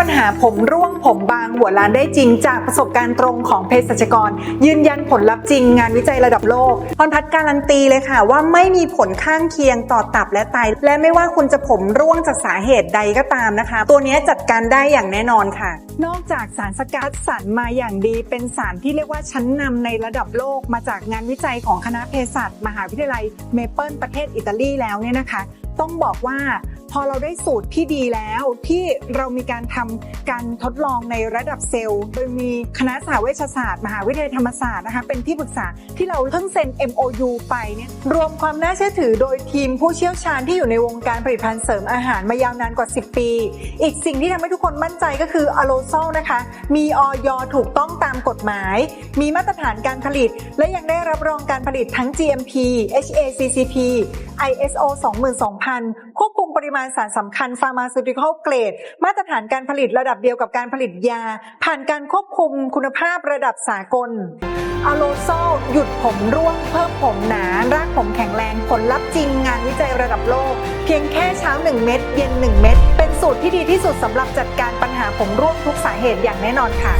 ปัญหาผมร่วงผมบางหัวล้านได้จริง จากประสบการณ์ตรงของเภสัชกร ยืนยันผลลัพธ์จริง งานวิจัยระดับโลกพรพัฒน์การันตีเลยค่ะ ว่าไม่มีผลข้างเคียงต่อตับและไต และไม่ว่าคุณจะผมร่วงจากสาเหตุใดก็ตามนะคะ ตัวนี้จัดการได้อย่างแน่นอนค่ะ นอกจากสารสกัดสรรมาอย่างดี เป็นสารที่เรียกว่าชั้นนำในระดับโลกมาจากงานวิจัยของคณะเภสัชมหาวิทยาลัยเมเปิลประเทศอิตาลีแล้วเนี่ยนะคะ ต้องบอกว่า พอเราได้สูตรที่ดีแล้วที่เรามีการทำการทดลองในระดับเซลล์ โดยมีคณะสหเวชศาสตร์ มหาวิทยาลัยธรรมศาสตร์นะคะเป็นที่ปรึกษาที่เราเพิ่งเซ็น MOU ไปเนี่ยรวมความน่าเชื่อถือโดยทีมผู้เชี่ยวชาญที่อยู่ในวงการผลิตภัณฑ์เสริมอาหารมายาวนานกว่า 10 ปี อีกสิ่งที่ทำให้ทุกคนมั่นใจก็คืออะโลโซนะคะ มีออยถูกต้องตามกฎหมาย มีมาตรฐานการผลิต และยังได้รับรองการผลิตทั้ง GMP HACCP ISO 22000ควบคุม ริมาณสารสำคัญ Pharmaceutical Grade มาตรฐานการผลิตระดับเดียวกับการผลิตยา ผ่านการควบคุมคุณภาพระดับสากลอะโลโซหยุดผมร่วงเพิ่มผมหนา รากผมแข็งแรงผลลัพธ์จริงงานวิจัยระดับโลก เพียงแค่เช้า 1 เม็ดเย็น 1 เม็ดเป็นสูตรที่ดีที่สุดสำหรับจัดการปัญหาผมร่วงทุกสาเหตุอย่างแน่นอนค่ะ